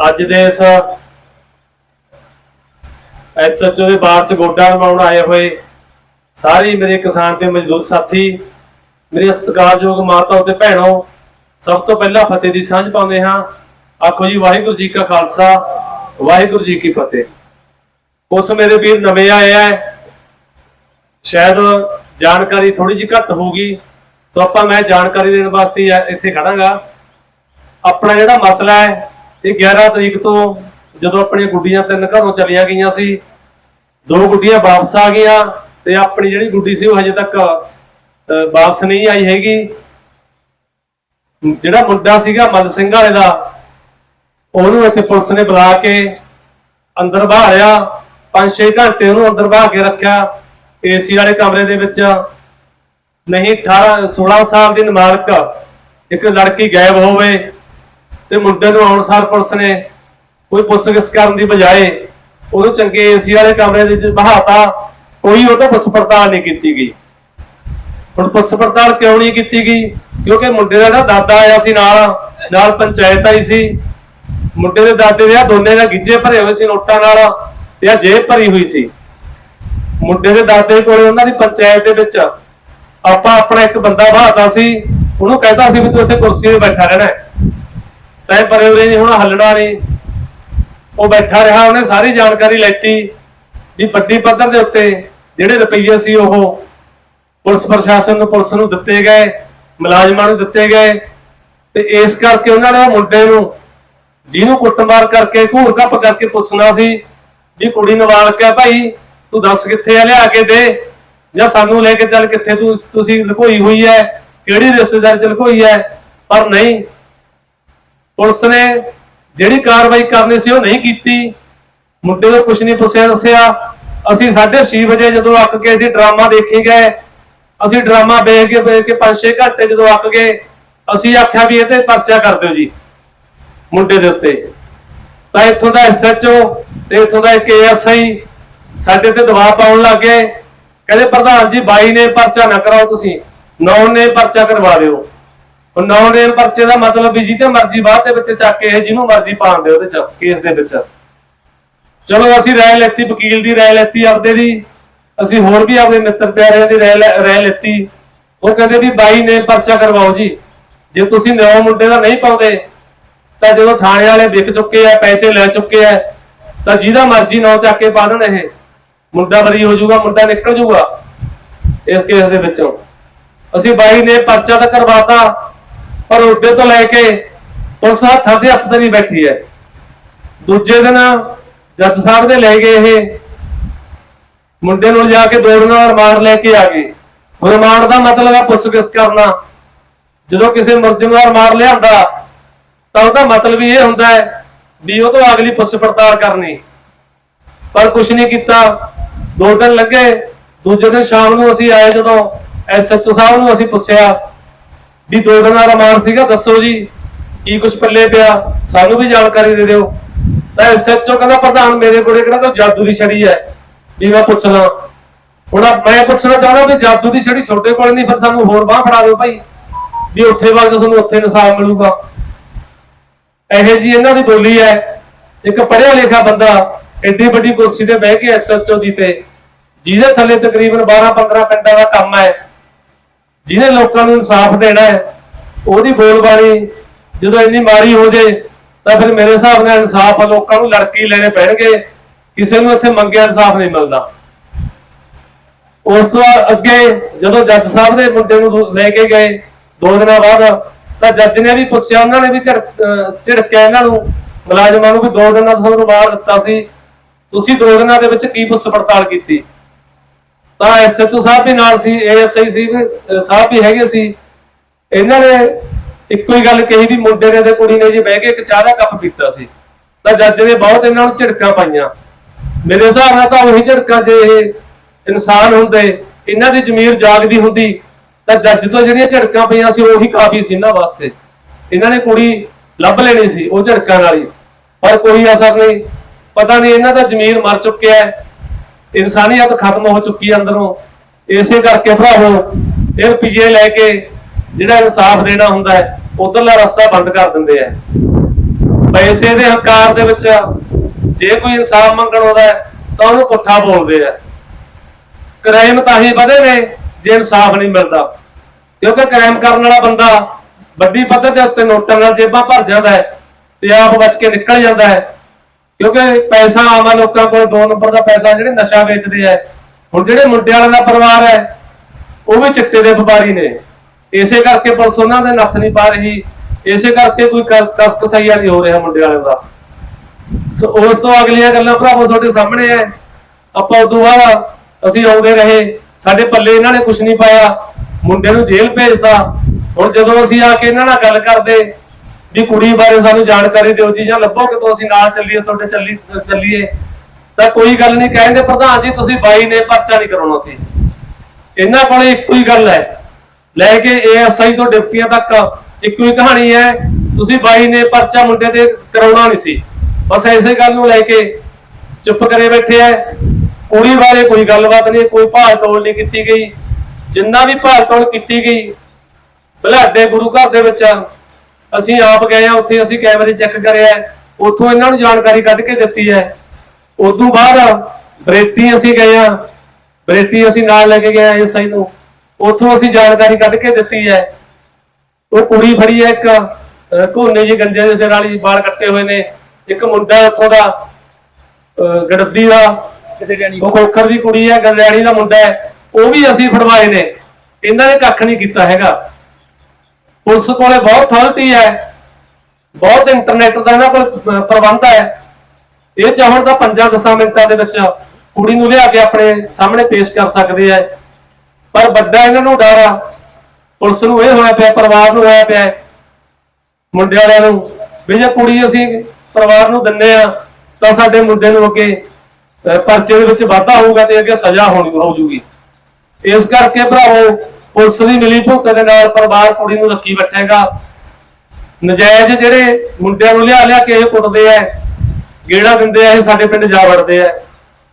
ਅੱਜ ਦੇ ਇਸ ਐਸਐਚਓ ਦੇ ਬਾਅਦ ਚ ਗੋਡਾ ਨਿਭਾਉਣ ਆਏ ਹੋਏ ਸਾਰੇ ਮੇਰੇ ਕਿਸਾਨ ਤੇ ਮਜ਼ਦੂਰ ਸਾਥੀ, ਮੇਰੇ ਸਤਿਕਾਰਯੋਗ ਮਾਤਾ ਤੇ ਭੈਣੋ, ਸਭ ਤੋਂ ਪਹਿਲਾਂ ਫਤਿਹ ਦੀ ਸਾਂਝ ਪਾਉਂਦੇ ਹਾਂ। ਆਖੋ ਜੀ, ਵਾਹਿਗੁਰੂ ਜੀ ਕਾ ਖਾਲਸਾ, ਵਾਹਿਗੁਰੂ ਜੀ ਕੀ ਫਤਿਹ। ਉਸ ਮੇਰੇ ਵੀਰ ਨਵੇਂ ਆਏ ਹੈ ਸ਼ਾਇਦ ਜਾਣਕਾਰੀ ਥੋੜੀ ਜਿਹੀ ਘੱਟ ਹੋਊਗੀ, ਸੋ ਆਪਾਂ ਮੈਂ ਜਾਣਕਾਰੀ ਦੇਣ ਵਾਸਤੇ ਇੱਥੇ ਖੜਾਂਗਾ। ਆਪਣਾ ਜਿਹੜਾ ਮਸਲਾ ਹੈ ਇਹ 11 ਤਰੀਕ ਤੋਂ ਜਦੋਂ ਆਪਣੀਆਂ ਗੁੱਡੀਆਂ ਤਿੰਨ ਘਰੋਂ ਚਲੀਆਂ ਗਈਆਂ ਸੀ, ਦੋ ਗੁੱਡੀਆਂ ਵਾਪਸ ਆ ਗਈਆਂ ਤੇ ਆਪਣੀ ਜਿਹੜੀ ਗੁੱਡੀ ਸੀ ਉਹ ਹਜੇ ਤੱਕ ਵਾਪਸ ਨਹੀਂ ਆਈ ਹੈਗੀ। ਜਿਹੜਾ ਮੁੰਡਾ ਸੀਗਾ ਮਨ ਸਿੰਘ ਵਾਲੇ ਦਾ, ਉਹਨੂੰ ਇੱਥੇ ਪੁਲਿਸ ਨੇ ਬੁਲਾ ਕੇ ਅੰਦਰ ਬਾਹਰਿਆ 5-6 ਘੰਟੇ ਉਹਨੂੰ ਅੰਦਰ ਬਾਹ ਕੇ ਰੱਖਿਆ। ਏਸੀ ਵਾਲੇ ਕਮਰੇ ਦੇ ਵਿੱਚ ਨਹੀਂ 18 16 ਸਾਲ ਦੀ ਨਮਾਲਕ ਇੱਕ ਲੜਕੀ ਗਾਇਬ ਹੋਵੇ ਤੇ ਮੁੰਡੇ ਨੂੰ ਆਉਣ ਸਾਰ ਪੁਲਿਸ ਨੇ ਕੋਈ ਪੁੱਛਗਿੱਛ ਕਰਨ ਦੀ ਬਜਾਏ ਉਹਨੂੰ ਚੰਗੇ ਏਸੀ ਵਾਲੇ ਕਮਰੇ ਦੇ ਵਿੱਚ ਬਹਾਤਾ, ਕੋਈ ਉਹ ਤੋਂ ਪੁੱਛ ਪੜਤਾਲ ਨਹੀਂ ਕੀਤੀ ਗਈ। ਹੁਣ ਪੁੱਛ ਪੜਤਾਲ ਕਿਉਂ ਨਹੀਂ ਕੀਤੀ ਗਈ? ਕਿਉਂਕਿ ਮੁੰਡੇ ਦਾ ਜਿਹੜਾ ਦਾਦਾ ਆਇਆ ਸੀ ਨਾਲ ਨਾਲ ਪੰਚਾਇਤ ਆਈ ਸੀ। ਮੁੰਡੇ ਦੇ ਦਾਦੇ ਦੇ ਆ ਦੋਨੇ ਦਾ ਗਿੱਜੇ ਭਰੇ ਹੋਏ ਸੀ ਨੋਟਾਂ ਨਾਲ ਤੇ ਆ ਜੇਬ ਭਰੀ ਹੋਈ ਸੀ। ਮੁੰਡੇ ਦੇ ਦਾਦੇ ਕੋਲੇ ਉਹਨਾਂ ਦੀ ਪੰਚਾਇਤ ਦੇ ਵਿੱਚ ਆਪਾਂ ਆਪਣਾ ਇੱਕ ਬੰਦਾ ਬਹਾਤਾ ਸੀ, ਉਹਨੂੰ ਕਹਿੰਦਾ ਸੀ ਵੀ ਤੂੰ ਇੱਥੇ ਕੁਰਸੀ ਤੇ ਬੈਠਾ ਰਹਿਣਾ। ਤੈਂ ਪਰੇ ਉਰੇ ਨਹੀਂ ਹੁਣ ਹੱਲਣਾ ਨਹੀਂ ਉਹ ਬੈਠਾ ਰਿਹਾ, ਉਹਨੇ ਸਾਰੀ ਜਾਣਕਾਰੀ ਲੈਤੀ ਵੀ ਵੱਡੀ ਪੱਧਰ ਦੇ ਉੱਤੇ ਜਿਹੜੇ ਰੁਪਈਏ ਸੀ ਉਹ ਪੁਲਿਸ ਪ੍ਰਸ਼ਾਸਨ ਨੂੰ, ਪੁਲਿਸ ਨੂੰ ਦਿੱਤੇ ਗਏ, ਮੁਲਾਜ਼ਮਾਂ ਨੂੰ ਦਿੱਤੇ ਗਏ ਤੇ ਇਸ ਕਰਕੇ ਉਹਨਾਂ ਨੇ ਉਹ ਮੁੰਡੇ ਨੂੰ ਜਿਹਨੂੰ ਕੁੱਟਮਾਰ ਕਰਕੇ ਘੂਰ ਘੱਪ ਕਰਕੇ ਪੁੱਛਣਾ ਸੀ ਵੀ ਕੁੜੀ ਨਾਬਾਲਗ ਹੈ ਭਾਈ, ਤੂੰ ਦੱਸ ਕਿੱਥੇ ਆ, ਲਿਆ ਕੇ ਦੇ ਜਾਂ ਸਾਨੂੰ ਲੈ ਕੇ ਚੱਲ ਕਿੱਥੇ ਤੂੰ, ਤੁਸੀਂ ਲੁਕੋਈ ਹੋਈ ਹੈ, ਕਿਹੜੀ ਰਿਸ਼ਤੇਦਾਰ ਚ ਲੁਕੋਈ ਹੈ? ਪਰ ਨਹੀਂ ਪੁਲਿਸ ਨੇ ਜਿਹੜੀ ਕਾਰਵਾਈ ਕਰਨੀ ਸੀ ਉਹ ਨਹੀਂ ਕੀਤੀ। ਮੁੰਡੇ ਤੋਂ ਕੁਝ ਨਹੀਂ ਪੁੱਛਿਆ, ਦੱਸਿਆ, ਅਸੀਂ 6:30 ਵਜੇ ਜਦੋਂ ਅੱਕ ਕੇ ਅਸੀਂ ਡਰਾਮਾ ਦੇਖੀ ਗਏ, ਅਸੀਂ ਡਰਾਮਾ ਵੇਖ ਕੇ ਵੇਖ ਕੇ 5-6 ਘੰਟੇ ਜਦੋਂ ਅੱਕ ਗਏ, ਅਸੀਂ ਆਖਿਆ ਵੀ ਇਹ ਤੇ ਪਰਚਾ ਕਰ ਦਿਓ ਜੀ, ਮੁੰਡੇ ਦੇ ਉੱਤੇ। ਤਾਂ ਇੱਥੋਂ ਦਾ ਐਸਐਚਓ ਤੇ ਇੱਥੋਂ ਦਾ ਇੱਕ ਏਐਸਆਈ ਸਾਡੇ ਤੇ ਦਬਾਅ ਪਾਉਣ ਲੱਗੇ ਕਹਿੰਦੇ, ਪ੍ਰਧਾਨ ਜੀ, ਬਾਈ ਨੇ ਪਰਚਾ ਨਾ ਕਰਾਓ ਤੁਸੀਂ, ਨੌ ਨੇ ਪਰਚਾ ਕਰਵਾ ਦਿਓ। ਉਹ ਨੌ ਨੇ ਪਰਚੇ ਦਾ ਮਤਲਬ ਵੀ ਜਿਹਦੇ ਮਰਜ਼ੀ ਬਾਅਦ ਦੇ ਵਿੱਚ ਚੱਕ ਕੇ ਜਿਹਨੂੰ ਮਰਜ਼ੀ ਪਾਣ ਦਿਓ ਉਹਦੇ ਚ ਕੇਸ ਦੇ ਵਿੱਚ। ਚਲੋ ਅਸੀਂ ਰਾਏ ਲੈਤੀ, ਵਕੀਲ ਦੀ ਰਾਏ ਲੈਤੀ, ਆਪਦੇ ਦੀ। ਅਸੀਂ ਹੋਰ ਵੀ ਆਪਣੇ ਮਿੱਤਰ ਪਿਆਰਿਆਂ ਦੀ ਰਾਏ ਲੈਤੀ। ਉਹ ਕਹਿੰਦੇ ਵੀ ਬਾਈ ਨੇ ਪਰਚਾ ਕਰਵਾਓ ਜੀ। ਜੇ ਤੁਸੀਂ ਨੌ ਮੁੰਡੇ ਦਾ ਨਹੀਂ ਪਾਉਂਦੇ, ਤਾਂ ਜਦੋਂ ਥਾਣੇ ਵਾਲੇ ਵਿਕ ਚੁੱਕੇ ਆ, ਪੈਸੇ ਲੈ ਚੁੱਕੇ ਆ, ਤਾਂ ਜਿਹਦਾ ਮਰਜ਼ੀ ਨੌ ਚੱਕ ਕੇ ਪਾ ਦੇਣ ਇਹ। ਮੁੰਡਾ ਬਰੀ ਹੋ ਜਾਊਗਾ, ਮੁੰਡਾ ਨਿਕਲ ਜਾਊਗਾ ਇਸ ਕੇਸ ਦੇ ਵਿੱਚੋਂ। ਅਸੀਂ ਬਾਈ ਨੇ ਪਰਚਾ ਤਾਂ ਕਰਵਾਤਾ ਪਰ ਉਹਦੇ ਤੋਂ ਲੈ ਕੇ ਪੁਲਿਸ ਹੱਥਾਂ ਦੇ ਹੱਥ ਤੇ ਨਹੀਂ ਬੈਠੀ ਹੈ। ਦੂਜੇ ਦਿਨ ਜੱਜ ਸਾਹਿਬ ਦੇ ਲੈ ਗਏ ਇਹ। ਮੁੰਡੇ ਨੂੰ ਜਾ ਕੇ ਦੋ ਦਿਨਾਂ ਰਿਮਾਂਡ ਲੈ ਕੇ ਆ ਗਏ। ਰਿਮਾਂਡ ਦਾ ਮਤਲਬ ਹੈ ਪੁੱਛਗਿੱਛ ਕਰਨਾ। ਜਦੋਂ ਕਿਸੇ ਮੁਲਜ਼ਮ ਦਾ ਰਿਮਾਂਡ ਲਿਆਂਦਾ, ਤਾਂ ਉਹਦਾ ਮਤਲਬ ਇਹ ਹੁੰਦਾ ਹੈ ਵੀ ਉਹ ਤੋਂ ਅਗਲੀ ਪੁੱਛ ਪੜਤਾਲ ਕਰਨੀ। ਪਰ ਕੁਝ ਨਹੀਂ ਕੀਤਾ। ਦੋ ਦਿਨ ਲੱਗੇ। ਦੂਜੇ ਦਿਨ ਸ਼ਾਮ ਨੂੰ ਅਸੀਂ ਆਏ ਜਦੋਂ ਐਸਐਚਓ ਸਾਹਿਬ ਨੂੰ ਅਸੀਂ ਪੁੱਛਿਆ ਵੀ ਦੋ ਦਿਨਾਂ ਦਾ ਰਿਮਾਂਡ ਸੀਗਾ, ਦੱਸੋ ਜੀ, ਕੀ ਕੁਝ ਪੱਲੇ ਪਿਆ? ਸਾਨੂੰ ਵੀ ਜਾਣਕਾਰੀ ਦੇ ਦਿਓ। ਤਾਂ ਐਸਐਚਓ ਕਹਿੰਦਾ, ਪ੍ਰਧਾਨ, ਮੇਰੇ ਕੋਲੇ ਕਿਹੜਾ ਕੋਈ ਜਾਦੂ ਦੀ ਛੜੀ ਹੈ? ਵੀ ਮੈਂ ਪੁੱਛ ਲਾਂ ਹੁਣ ਮੈਂ ਪੁੱਛਣਾ ਚਾਹੁੰਦਾ ਵੀ ਜਾਦੂ ਦੀ ਛੜੀ ਛੋਟੇ ਕੋਲ ਨਹੀਂ, ਫਿਰ ਸਾਨੂੰ ਹੋਰ ਬਾਹ ਫੜਾ ਦਿਓ ਭਾਈ। ਵੀ ਉੱਥੇ ਵਗ ਤੁਹਾਨੂੰ ਉੱਥੇ ਇਨਸਾਫ ਮਿਲੂਗਾ। ਇਹੋ ਜੀ ਇਹਨਾਂ ਦੀ ਬੋਲੀ ਹੈ, ਇੱਕ ਪੜਿਆ ਲਿਖਿਆ ਬੰਦਾ ਐਡੀ ਵੱਡੀ ਕੁਰਸੀ ਤੇ ਬਹਿ ਕੇ ਐਸਐਚਓ ਦੀ ਤੇ, ਜਿਹਦੇ ਥੱਲੇ ਤਕਰੀਬਨ 12-15 ਪਿੰਡਾਂ ਦਾ ਕੰਮ ਹੈ। ਜਿਹਨੇ ਲੋਕਾਂ ਨੂੰ ਇਨਸਾਫ ਦੇਣਾ ਹੈ, ਉਹਦੀ ਬੋਲਬਾਣੀ ਜਦੋਂ ਇੰਨੀ ਮਾਰੀ ਹੋ ਜੇ, ਤਾਂ ਫਿਰ ਮੇਰੇ ਹਿਸਾਬ ਨਾਲ ਇਨਸਾਫ ਲੋਕਾਂ ਨੂੰ ਲੜਕੀ ਲੈਣੇ ਪੈਣਗੇ, ਕਿਸੇ ਨੂੰ ਇੱਥੇ ਮੰਗਿਆ ਇਨਸਾਫ ਨਹੀਂ ਮਿਲਦਾ। ਉਸ ਤੋਂ ਅੱਗੇ ਜਦੋਂ ਜੱਜ ਸਾਹਿਬ ਦੇ ਮੁੰਡੇ ਨੂੰ ਲੈ ਕੇ ਗਏ, ਦੋ ਦਿਨਾਂ ਬਾਅਦ, ਤਾਂ ਜੱਜ ਨੇ ਵੀ ਪੁੱਛਿਆ, ਉਹਨਾਂ ਨੇ ਵੀ ਝਿੜਕ- ਝਿੜਕਿਆ ਇਹਨਾਂ ਨੂੰ, ਮੁਲਾਜ਼ਮਾਂ ਨੂੰ ਵੀ ਦੋ ਦਿਨਾਂ ਦਾ ਤੁਹਾਨੂੰ ਬਾਹਰ ਦਿੱਤਾ ਸੀ। ਤੁਸੀਂ ਦੋ ਦਿਨਾਂ ਦੇ ਵਿੱਚ ਕੀ ਪੁੱਛ ਪੜਤਾਲ ਕੀਤੀ? ਤਾਂ ਐਸਐਚਓ ਸਾਹਿਬ ਵੀ ਨਾਲ ਸੀ ਏਐਸਆਈ ਸੀ ਸਾਹਿਬ ਵੀ ਹੈਗੇ ਸੀ। ਇਹਨਾਂ ਨੇ ਇੱਕੋ ਹੀ ਗੱਲ ਕਹੀ ਵੀ ਮੁੰਡੇ ਨੇ ਤੇ ਕੁੜੀ ਨੇ ਜੀ ਬਹਿ ਕੇ ਇੱਕ ਚਾਹ ਦਾ ਕੱਪ ਪੀਤਾ ਸੀ। ਤਾਂ ਜੱਜ ਨੇ ਬਹੁਤ ਇਹਨਾਂ ਨੂੰ ਝਿੜਕਾਂ ਪਾਈਆਂ। ਮੇਰੇ ਹਿਸਾਬ ਨਾਲ ਤਾਂ ਉਹੀ ਝਿੜਕਾਂ ਜੇ ਇਹ ਇਨਸਾਨ ਹੁੰਦੇ, ਇਹਨਾਂ ਦੀ ਜ਼ਮੀਰ ਜਾਗਦੀ ਹੁੰਦੀ, ਤਾਂ ਜੱਜ ਤੋਂ ਜਿਹੜੀਆਂ ਝਿੜਕਾਂ ਪਈਆਂ ਸੀ, ਉਹੀ ਕਾਫੀ ਸੀ ਇਹਨਾਂ ਵਾਸਤੇ। ਇਹਨਾਂ ਨੇ ਕੁੜੀ ਲੱਭ ਲੈਣੀ ਸੀ ਉਹ ਝਿੜਕਾਂ ਨਾਲ ਹੀ। ਪਰ ਕੋਈ ਅਸਰ ਨਹੀਂ। ਪਤਾ ਨਹੀਂ ਇਹਨਾਂ ਦਾ ਜ਼ਮੀਰ ਮਰ ਚੁੱਕਿਆ ਹੈ। ਇਨਸਾਨੀਅਤ ਖਤਮ ਹੋ ਚੁੱਕੀ ਹੈ ਅੰਦਰੋਂ। ਇਸੇ ਕਰਕੇ ਭਰਾਵੋ, ਇਹ ਪੀਜੇ ਲੈ ਕੇ ਜਿਹੜਾ ਇਨਸਾਫ ਦੇਣਾ ਹੁੰਦਾ ਹੈ, ਉਧਰਲਾ ਰਸਤਾ ਬੰਦ ਕਰ ਦਿੰਦੇ ਆ। ਪੈਸੇ ਦੇ ਹੰਕਾਰ ਦੇ ਵਿੱਚ ਜੇ ਕੋਈ ਇਨਸਾਫ ਮੰਗਣ ਆਉਂਦਾ ਤਾਂ ਉਹਨੂੰ ਪੁੱਠਾ ਬੋਲਦੇ ਆ। ਕ੍ਰਾਈਮ ਤਾਂ ਹੀ ਵਧੇ ਨੇ, ਜੇ ਇਨਸਾਫ ਨਹੀਂ ਮਿਲਦਾ। ਕਿਉਂਕਿ ਕ੍ਰਾਈਮ ਕਰਨ ਵਾਲਾ ਬੰਦਾ ਵੱਡੀ ਪੱਧਰ ਦੇ ਉੱਤੇ ਨੋਟਾਂ ਨਾਲ ਜੇਬਾਂ ਭਰ ਜਾਂਦਾ ਹੈ ਤੇ ਆਪ ਬਚ ਕੇ ਨਿਕਲ ਜਾਂਦਾ ਹੈ। ਕਿਉਂਕਿ ਪੈਸਾ ਆਮ ਲੋਕਾਂ ਕੋਲ ਦੋ ਨੰਬਰ ਦਾ ਪੈਸਾ, ਜਿਹੜੇ ਨਸ਼ਾ ਵੇਚਦੇ ਆ ਹੁਣ ਜਿਹੜੇ ਮੁੰਡੇ ਵਾਲਿਆਂ ਦਾ ਪਰਿਵਾਰ ਹੈ ਉਹ ਵੀ ਚਿੱਟੇ ਦੇ ਵਪਾਰੀ ਨੇ। ਇਸੇ ਕਰਕੇ ਪੁਲਿਸ ਉਹਨਾਂ ਦੇ ਨੱਥ ਨਹੀਂ ਪਾ ਰਹੀ। ਇਸੇ ਕਰਕੇ ਕੋਈ ਕਸ ਕਸਾਈਆ ਹੋ ਰਿਹਾ ਮੁੰਡੇ ਵਾਲਿਆਂ ਦਾ। ਸੋ ਉਸ ਤੋਂ ਅਗਲੀਆਂ ਗੱਲਾਂ ਭਰਾਵੋ ਤੁਹਾਡੇ ਸਾਹਮਣੇ ਹੈ ਆਪਾਂ ਉਦੋਂ ਬਾਅਦ ਅਸੀਂ ਆਉਂਦੇ ਰਹੇ। ਸਾਡੇ ਪੱਲੇ ਇਹਨਾਂ ਨੇ ਕੁਝ ਨਹੀਂ ਪਾਇਆ। ਮੁੰਡੇ ਨੂੰ ਜੇਲ੍ਹ ਭੇਜਤਾ। ਹੁਣ ਜਦੋਂ ਅਸੀਂ ਆ ਕੇ ਇਹਨਾਂ ਨਾਲ ਗੱਲ ਕਰਦੇ ਵੀ ਕੁੜੀ ਬਾਰੇ ਸਾਨੂੰ ਜਾਣਕਾਰੀ ਦਿਓ ਜੀ, ਜਾਂ ਲੱਭੋ ਕਿ ਅਸੀਂ ਨਾਲ ਚੱਲੀਏ, ਤੁਹਾਡੇ ਚੱਲੀ, ਚੱਲੀਏ। ਤਾਂ ਕੋਈ ਗੱਲ ਨਹੀਂ, ਕਹਿੰਦੇ ਪ੍ਰਧਾਨ ਜੀ, ਤੁਸੀਂ ਬਾਈ ਨੇ ਪਰਚਾ ਨਹੀਂ ਕਰਾਉਣਾ ਸੀ। ਇਹਨਾਂ ਕੋਲੇ ਇੱਕੋ ਹੀ ਗੱਲ ਹੈ। ਲੈ ਕੇ ਏਐਸਆਈ ਤੋਂ ਡਿਪਟੀਆਂ ਤੱਕ ਇੱਕੋ ਹੀ ਕਹਾਣੀ ਹੈ, ਤੁਸੀਂ ਬਾਈ ਨੇ ਪਰਚਾ ਮੁੰਡੇ ਤੇ ਕਰਾਉਣਾ ਨਹੀਂ ਸੀ। ਬਸ ਐਸੇ ਗੱਲ ਨੂੰ ਲੈ ਕੇ ਚੁੱਪ ਕਰੇ ਬੈਠੇ ਐ ਕੁੜੀ ਬਾਰੇ ਕੋਈ ਗੱਲਬਾਤ ਨਹੀਂ, ਕੋਈ ਭਾਲ ਤੋਲ ਨਹੀਂ ਕੀਤੀ ਗਈ। ਜਿੰਨਾ ਵੀ ਭਾਲ ਤੋਲ ਕੀਤੀ ਗਈ ਬਲਾਡੇ ਗੁਰੂ ਘਰ ਦੇ ਵਿੱਚ ਅਸੀਂ ਆਪ ਗਏ ਆ ਉੱਥੇ ਅਸੀਂ ਕੈਮਰੇ ਚੈੱਕ ਕਰਿਆ ਉੱਥੋਂ ਇਹਨਾਂ ਨੂੰ ਜਾਣਕਾਰੀ ਕੱਢ ਕੇ ਦਿੱਤੀ ਹੈ। ਉਦੋਂ ਬਾਅਦ ਬਰੇਤੀ ਅਸੀਂ ਗਏ ਆ ਬਰੇਤੀ ਅਸੀਂ ਨਾਲ ਲੈ ਕੇ ਗਏ ਐਸਆਈ ਨੂੰ। ਉੱਥੋਂ ਅਸੀਂ ਜਾਣਕਾਰੀ ਕੱਢ ਕੇ ਦਿੱਤੀ ਹੈ। ਉਹ ਕੁੜੀ ਫੜੀ ਹੈ ਇੱਕ ਘੋਨੇ ਜੀ ਗੰਜੇ ਦੇ ਸਿਰ ਵਾਲੀ ਵਾਲ ਕੱਟੇ ਹੋਏ ਨੇ। ਇੱਕ ਮੁੰਡਾ ਉੱਥੋਂ ਦਾ ਅਹ, ਗੜੱਦੀ ਦਾ ਉਹ ਕੋਖਰ ਦੀ ਕੁੜੀ ਹੈ ਗੰਦਿਆਣੀ ਦਾ ਮੁੰਡਾ ਹੈ। ਉਹ ਵੀ ਅਸੀਂ ਫੜਵਾਏ ਨੇ। ਇਹਨਾਂ ਨੇ ਕੱਖ ਨਹੀਂ ਕੀਤਾ ਹੈਗਾ। ਪੁਲਿਸ ਕੋਲੇ ਬਹੁਤ ਅਥਾਰਟੀ ਹੈ, ਬਹੁਤ ਇੰਟਰਨੈਟ ਦਾ ਇਹਨਾਂ ਕੋਲ ਪ੍ਰਬੰਧ ਹੈ। ਇਹ ਚਾਹਣ ਤਾਂ 5-10 ਮਿੰਟਾਂ ਦੇ ਵਿੱਚ ਕੁੜੀ ਨੂੰ ਲਿਆ ਕੇ ਆਪਣੇ ਸਾਹਮਣੇ ਪੇਸ਼ ਕਰ ਸਕਦੇ ਆ ਪਰ ਵੱਡਾ ਇਹਨਾਂ ਨੂੰ ਡਰ ਆ। ਪੁਲਿਸ ਨੂੰ ਇਹ ਹੋਇਆ ਪਿਆ, ਪਰਿਵਾਰ ਨੂੰ ਹੋਇਆ ਪਿਆ। ਮੁੰਡੇ ਵਾਲਿਆਂ ਨੂੰ ਵੀ ਜੇ ਕੁੜੀ ਅਸੀਂ ਪਰਿਵਾਰ ਨੂੰ ਦਿੰਨੇ ਆ, ਤਾਂ ਸਾਡੇ ਮੁੰਡੇ ਨੂੰ ਅੱਗੇ ਪਰਚੇ ਦੇ ਵਿੱਚ ਵਾਧਾ ਹੋਊਗਾ ਤੇ ਅੱਗੇ ਸਜ਼ਾ ਹੋਣੀ ਹੋ ਜੂਗੀ। ਇਸ ਕਰਕੇ ਭਰਾਵੋ ਪੁਲਿਸ ਦੀ ਮਿਲੀ ਭੁਗਤ ਦੇ ਨਾਲ, ਪਰਿਵਾਰ ਕੁੜੀ ਨੂੰ ਰੱਖੀ ਬੈਠੇਗਾ। ਨਜਾਇਜ਼ ਜਿਹੜੇ ਮੁੰਡਿਆਂ ਨੂੰ ਲਿਆ ਲਿਆ ਕੇ ਇਹ ਕੁੱਟਦੇ ਆ, ਗੇੜਾ ਦਿੰਦੇ ਆ, ਇਹ ਸਾਡੇ ਪਿੰਡ ਜਾ ਵੜਦੇ ਆ।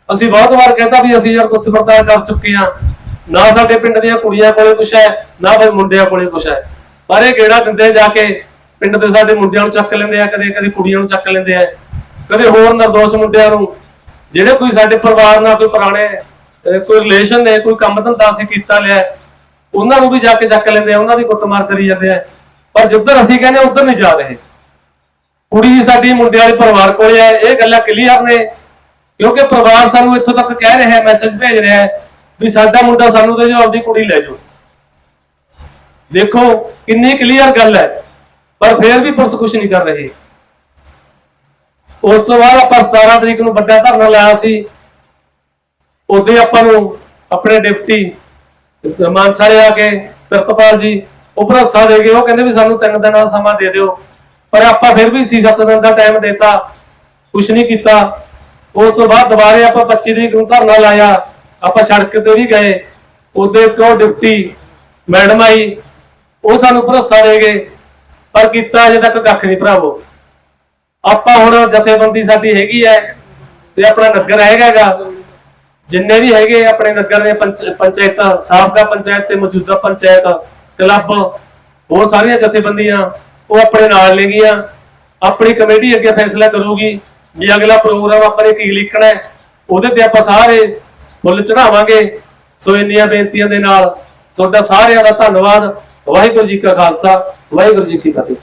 ਅਸੀਂ ਬਹੁਤ ਵਾਰ ਕਹਿੰਦਾ ਵੀ ਅਸੀਂ ਯਾਰ ਕੁਛ ਵਰਤਾਰਾ ਕਰ ਚੁੱਕੇ ਆ ਨਾ ਸਾਡੇ ਪਿੰਡ ਦੀਆਂ ਕੁੜੀਆਂ ਕੋਲੇ ਕੁਛ ਹੈ, ਨਾ ਬਈ ਮੁੰਡਿਆਂ ਕੋਲੇ ਕੁਛ ਹੈ। ਪਰ ਇਹ ਗੇੜਾ ਦਿੰਦੇ ਜਾ ਕੇ ਪਿੰਡ ਦੇ ਸਾਡੇ ਮੁੰਡਿਆਂ ਨੂੰ ਚੱਕ ਲੈਂਦੇ ਆ, ਕਦੇ ਕਦੇ ਕੁੜੀਆਂ ਨੂੰ ਚੱਕ ਲੈਂਦੇ ਆ। ਕਦੇ ਹੋਰ ਨਿਰਦੋਸ਼ ਮੁੰਡਿਆਂ ਨੂੰ। ਜਿਹੜੇ ਕੋਈ ਸਾਡੇ ਪਰਿਵਾਰ ਨਾਲ ਕੋਈ ਪੁਰਾਣੇ ਕੋਈ ਰਿਲੇਸ਼ਨ ਨੇ, ਕੋਈ ਕੰਮ ਧੰਦਾ ਅਸੀਂ ਕੀਤਾ ਲਿਆ ਉਹਨਾਂ ਨੂੰ ਵੀ ਜਾ ਕੇ ਚੱਕ ਲੈਂਦੇ ਆ, ਉਹਨਾਂ ਦੀ ਕੁੱਟਮਾਰ ਕਰੀ ਜਾਂਦੇ ਆ। ਪਰ ਜਿੱਧਰ ਅਸੀਂ ਕਹਿੰਦੇ ਉਧਰ ਨਹੀਂ ਜਾ ਰਹੇ। ਕੁੜੀ ਸਾਡੀ ਮੁੰਡੇ ਵਾਲੇ ਪਰਿਵਾਰ ਕੋਲੇ ਹੈ ਇਹ ਗੱਲਾਂ ਕਲੀਅਰ ਨੇ। ਕਿਉਂਕਿ ਪਰਿਵਾਰ ਸਾਨੂੰ ਇੱਥੋਂ ਤੱਕ ਕਹਿ ਰਿਹਾ ਹੈ ਮੈਸੇਜ ਭੇਜ ਰਿਹਾ ਹੈ ਵੀ ਸਾਡਾ ਮੁੰਡਾ ਸਾਨੂੰ ਦੇ ਜੋ ਆਪਦੀ ਕੁੜੀ ਲੈ ਜਾਓ। ਦੇਖੋ, ਕਿੰਨੀ ਕਲੀਅਰ ਗੱਲ ਹੈ, ਪਰ ਫਿਰ ਵੀ ਪੁਲਿਸ ਕੁਝ ਨਹੀਂ ਕਰ ਰਹੀ। ਉਸ ਤੋਂ ਬਾਅਦ ਆਪਾਂ 17 ਤਰੀਕ ਨੂੰ ਵੱਡਾ ਧਰਨਾ ਲਾਇਆ ਸੀ। ਉਹਦੇ ਆਪਾਂ ਨੂੰ ਆਪਣੇ ਡਿਪਟੀ ਮਾਨਸਾਰੇ ਆ ਕੇ, ਪ੍ਰਿਤਪਾਲ ਜੀ, ਉਹ ਭਰੋਸਾ ਦੇ ਗਏ, ਉਹ ਕਹਿੰਦੇ ਵੀ ਸਾਨੂੰ ਤਿੰਨ ਦਿਨਾਂ ਦਾ ਸਮਾਂ ਦੇ ਦਿਓ। ਪਰ ਆਪਾਂ ਫਿਰ ਵੀ ਸੀ, ਸੱਤ ਦਿਨ ਦਾ ਟਾਈਮ ਦਿੱਤਾ ਕੁਝ ਨਹੀਂ ਕੀਤਾ। ਉਸ ਤੋਂ ਬਾਅਦ ਦੁਬਾਰੇ ਆਪਾਂ 25 ਤਰੀਕ ਨੂੰ ਧਰਨਾ ਲਾਇਆ, ਆਪਾਂ ਸੜਕ ਤੇ ਵੀ ਗਏ। ਉਹਦੇ ਇੱਕ ਡਿਪਟੀ ਮੈਡਮ ਆਈ, ਉਹ ਸਾਨੂੰ ਭਰੋਸਾ ਦੇ ਗਏ, ਪਰ ਕੀਤਾ ਅਜੇ ਤੱਕ ਕੱਖ ਨਹੀਂ ਭਰਾਵੋ। ਆਪਾਂ ਹੁਣ ਜਥੇਬੰਦੀ ਸਾਡੀ ਹੈਗੀ ਹੈ ਤੇ ਆਪਣਾ ਨਗਰ ਹੈਗਾਗਾ ਜਿੰਨੇ ਵੀ ਹੈਗੇ ਆਪਣੇ ਨਗਰ ਦੇ ਪੰਚ- ਪੰਚਾਇਤਾਂ, ਸਾਬਕਾ ਪੰਚਾਇਤ ਤੇ ਮੌਜੂਦਾ ਪੰਚਾਇਤ, ਕਲੱਬ, ਉਹ ਸਾਰੀਆਂ ਜਥੇਬੰਦੀਆਂ, ਉਹ ਆਪਣੇ ਨਾਲ ਲੈ ਗਈਆਂ ਆਪਣੀ ਕਮੇਟੀ ਅੱਗੇ ਫੈਸਲਾ ਕਰੂਗੀ ਵੀ ਅਗਲਾ ਪ੍ਰੋਗਰਾਮ ਆਪਾਂ ਨੇ ਕੀ ਲਿਖਣਾ ਹੈ, ਉਹਦੇ ਤੇ ਆਪਾਂ ਸਾਰੇ ਫੁੱਲ ਚੜਾਵਾਂਗੇ ਸੋ ਇੰਨੀਆਂ ਬੇਨਤੀਆਂ ਦੇ ਨਾਲ ਤੁਹਾਡਾ ਸਾਰਿਆਂ ਦਾ ਧੰਨਵਾਦ। ਵਾਹਿਗੁਰੂ ਜੀ ਕਾ ਖਾਲਸਾ, ਵਾਹਿਗੁਰੂ ਜੀ ਕੀ ਫਤਿਹ।